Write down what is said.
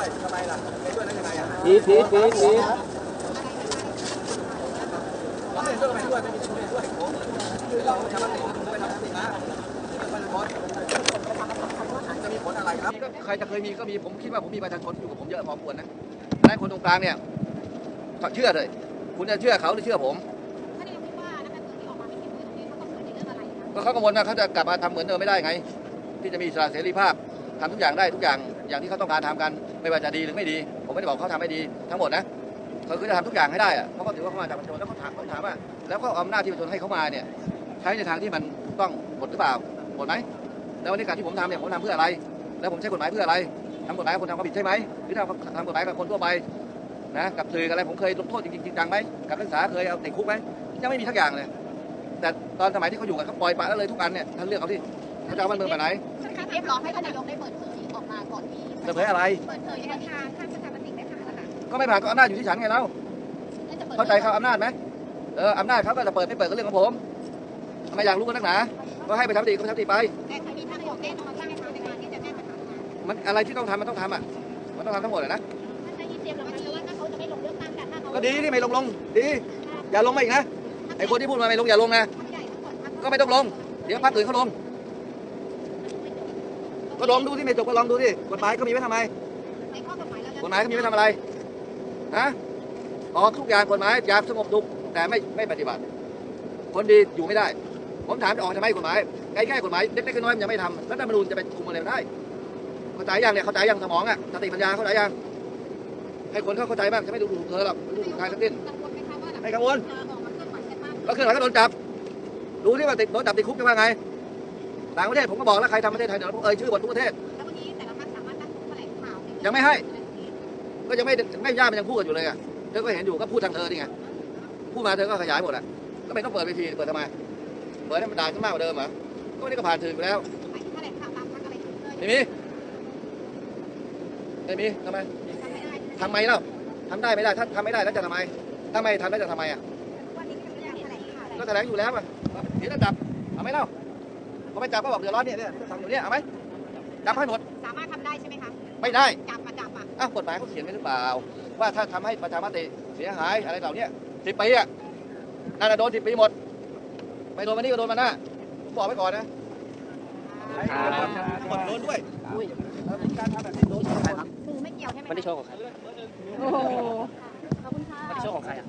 ด้วยทำไมล่ะไม่ช่วยนั่นยังไงอะพีทพีทพีทพีทเราไม่เห็นด้วยก็ไม่เห็นด้วยไม่มีไม่เห็นด้วยผมเราทำอะไรผมไม่ทำอะไรนะจะมีผลอะไรครับใครจะเคยมีก็มีผมคิดว่าผมมีประชาชนอยู่กับผมเยอะพอควรนะและคนตรงกลางเนี่ยเชื่อเลย คุณจะเชื่อเขาหรือเชื่อผมก็เขากังวลว่าเขาจะกลับมาทำเหมือนเดิมไม่ได้ไง ที่จะมีอิสระเสรีภาพ ทำทุกอย่างได้ทุกอย่างอย่างที่เขาต้องการทำกันไม่ว่าจะดีหรือไม่ดี ผมไม่ได้บอกเขาทำไม่ดีทั้งหมดนะเขาคือจะทำทุกอย่างให้ได้อะเพราะเขาถือว่าเขามาจากประชาชนแล้วเขาถามเขาถามว่าแล้วเขาเอาอำนาจที่ประชาชนให้เขามาเนี่ยใช้ในทางที่มันถูกต้องหมดหรือเปล่าหมดไหมแล้ววันนี้การที่ผมทำเนี่ยผมทำเพื่ออะไร แล้วผมใช้กฎหมายเพื่ออะไรทำกฎหมายคนทำความผิดใช่ไหมหรือทำทำกฎหมายกับคนทั่วไปนะกับสื่ออะไรผมเคยลงโทษจริงจริงจังไหมกับนักศึกษาเคยเอาติดคุกไหมยังไม่มีทักอย่างเลย แต่ตอนสมัยที่เขาอยู่กันเขาปล่อยปละแล้วเลยทุกอันเนี่ยท่านเลือกเอาที่เขาจะเอาบ้านเมืองไปไหน เรียกร้องให้ท่านนายกได้เปิดเผยออกมาก่อนที่เปิดเผยอะไร เปิดเผยในทางข้ามประชามติไม่ผ่านนะคะก็ไม่ผ่านก็อำนาจอยู่ที่ฉันไงเราน่าจะเปิดเข้าใจเขาอำนาจไหมเอออำนาจเขาก็จะเปิดไม่เปิดก็เรื่องของผมทำไมอยากรู้กันนักหนาก็ให้ไปทำดีก็ไปทำดีไป แต่ครั้งนี้ท่านนายกได้นอนตั้งในการที่จะแก้ปัญหามันอะไรที่ต้องทำมันต้องทำอะมันต้องทำทั้งหมดเลยนะท่านนายกเตรียมรับมือว่าถ้าเขาจะไม่ลงเลือกตั้งกันถ้าเขาก็ดีที่ไม่ลงลงดีอย่าลงมาอีกนะไอ้คนที่พูดมาไม่ลงอย่าลงนะใหญ่ทั้งหมดทั้งก็ไม่ต้องลง เดี๋ยวพรรคอื่นเขาลง ก็ลองดูที่ไม่จบก็ลองดูที่กฎหมายก็มีไว้ทำไมในข้อกฎหมายแล้วกฎหมายก็มีไว้ทำอะไรฮะออกทุกอย่างกฎหมายอยากสงบสุขแต่ไม่ไม่ปฏิบัติ คนดีอยู่ไม่ได้ ผมถามจะออกทำไมกฎหมายไอ้แค่กฎหมายเล็กๆน้อยๆมันยังไม่ทำแล้วรัฐธรรมนูญจะไปคุมอะไรได้เข้าใจยังเนี่ยเข้าใจยังสมองอะสติปัญญาเข้าใจยังให้คนเขาเข้าใจบ้างจะไม่ดูถูกเธอหรอกดูถูกใครทั้งสิ้นกังวลไหมคะว่าไม่กังวลเธอออกมาเคลื่อนไหวกันมากก็คือเราก็โดนจับดูที่ว่าติดโดนจับติดคุกจะว่าไง ต่างประเทศผมก็บอกแล้วใครทำประเทศไทยเดี๋ยวผมเอ่ยชื่อหมดทุกประเทศ แล้ววันนี้แต่ละพรรคสามารถตั้งแถลงข่าวยังไม่ให้ ก็ยังไม่ไม่ย่ามันยังพูดกันอยู่เลยอะเธอก็เห็นอยู่ก็พูดทางเธอนี่ไงพูดมาเธอก็ขยายหมดอะก็ไม่ต้องเปิดเวทีเปิดทำไมเปิดให้มันด่าขึ้นมากกว่าเดิมเหรอก็วันนี้ก็ผ่านสื่อไปแล้วหมายถึงแถลงข่าวตามพรรคอะไรที่เคยไม่มีไม่มีทำไมทำไม่ได้ทำไมเล่าทำได้ไม่ได้ถ้าทำไม่ได้แล้วจะทำไมถ้าไม่ทำแล้วจะทำไมอะวันนี้ก็ยังแถลงข่าวก็แถลงอยู่แล้วอะเดี๋ยวจะจับเอาไหมเล่า เขาไม่จับเขบอกเดือดร้อนเนี่ยเนี่ยสั่งอยู่เนี่ยเอาไหมจับให้หมด สามารถทำได้ใช่ไหมคะ ไม่ได้จับมาจับอะอ้าวกฎหมายเขาเขียนไว้หรือเปล่า ว่าถ้าทำให้ประชามติเสียหายอะไรเหล่าเนี้สิบปีอะน่าจะโดนสิบปีหมด ไม่โดนมานี่ก็โดนมาหน้าผมบอกไว้ก่อนนะทั้หมดโดนด้วยโดนด้วยไม่เกี่ยวใช่ไหมไม่ได้โชว์ของใครโอ้โห ขอบคุณค่ะ มันได้โชว์ของใครอะ